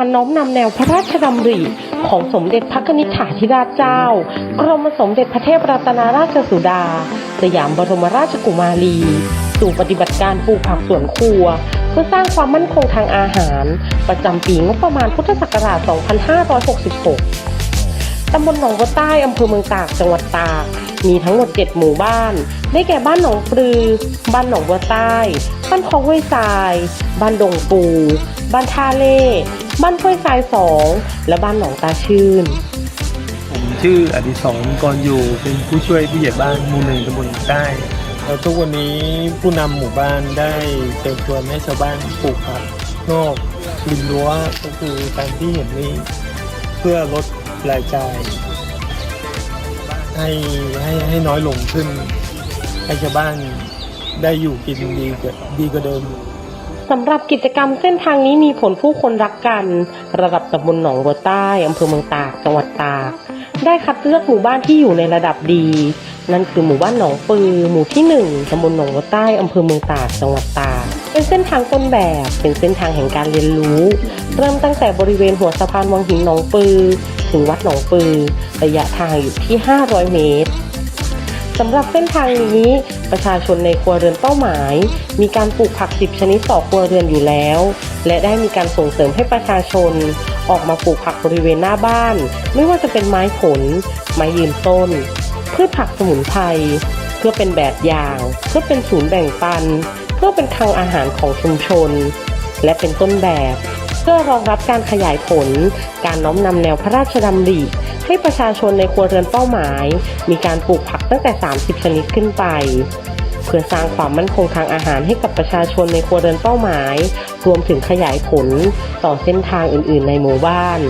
การน้อมนำแนวพระราชดำริของสมเด็จพระนิธิถาธิราชเจ้า กรมสมเด็จพระเทพรัตนราชสุดา สยามบรมราชกุมารี สู่ปฏิบัติการปลูกผักสวนครัว เพื่อสร้างความมั่นคงทางอาหาร ประจำปีงบประมาณพุทธศักราช 2566 ตำบลหนองบัวใต้ อำเภอเมืองตาก จังหวัดตาก มีทั้งหมด 7 หมู่บ้าน ได้แก่บ้านหนองปลือ บ้านหนองบัวใต้ บ้านคลองห้วยทราย บ้านดงปู บ้านท่าเล่ บ้านห้วยทรายสองและบ้านหนองตาชื่น ผมชื่ออดิศรกรอยู่เป็นผู้ช่วยผู้ใหญ่บ้านหมู่หนึ่งตำบลใต้แล้วทุกวันนี้ผู้นำหมู่บ้านได้เชิญชวนให้ชาวบ้านปลูกผักนอกริมรั้วก็คือตามที่เห็นนี้ เพื่อลดรายจ่าย ให้ให้ให้น้อยลงขึ้น ให้ชาวบ้านได้อยู่กินดีกว่าดีกว่าเดิม สำหรับกิจกรรมเส้นทางนี้มีผลผู้คนรักกัน ระดับตำบลหนองบัวใต้อำเภอเมืองตากจังหวัดตาก ได้คัดเลือกหมู่บ้านที่อยู่ในระดับดี นั่นคือหมู่บ้านหนองปือ หมู่ที่หนึ่งตำบลหนองบัวใต้อำเภอเมืองตากจังหวัดตากเป็นเส้นทางต้นแบบ เป็นเส้นทางแห่งการเรียนรู้ เริ่มตั้งแต่บริเวณหัวสะพานวังหินหนองปือ ถึงวัดหนองปือ ระยะทางอยู่ที่ 500 เมตรสำหรับเส้นทางนี้ประชาชนในครัวเรือนเป้าหมาย มีการปลูกผัก 10 ชนิดต่อครัวเรือนอยู่แล้ว และได้มีการส่งเสริมให้ประชาชน ออกมาปลูกผักบริเวณหน้าบ้าน ไม่ว่าจะเป็นไม้ผล ไม้ยืนต้น พืชผักสมุนไพรเพื่อเป็นแบบอย่าง เพื่อเป็นศูนย์แบ่งปัน เพื่อเป็นคลังอาหารของชุมชน และเป็นต้นแบบ พื่อรองรับการขยายผล การน้อมนำแนวพระราชดำริ ให้ประชาชนในครัวเรือนเป้าหมาย มีการปลูกผักตั้งแต่ 30 ชนิดขึ้นไป เพื่อสร้างความมั่นคงทางอาหารให้กับประชาชนในครัวเรือนเป้าหมาย รวมถึงขยายผลต่อเส้นทางอื่น ๆ ในหมู่บ้าน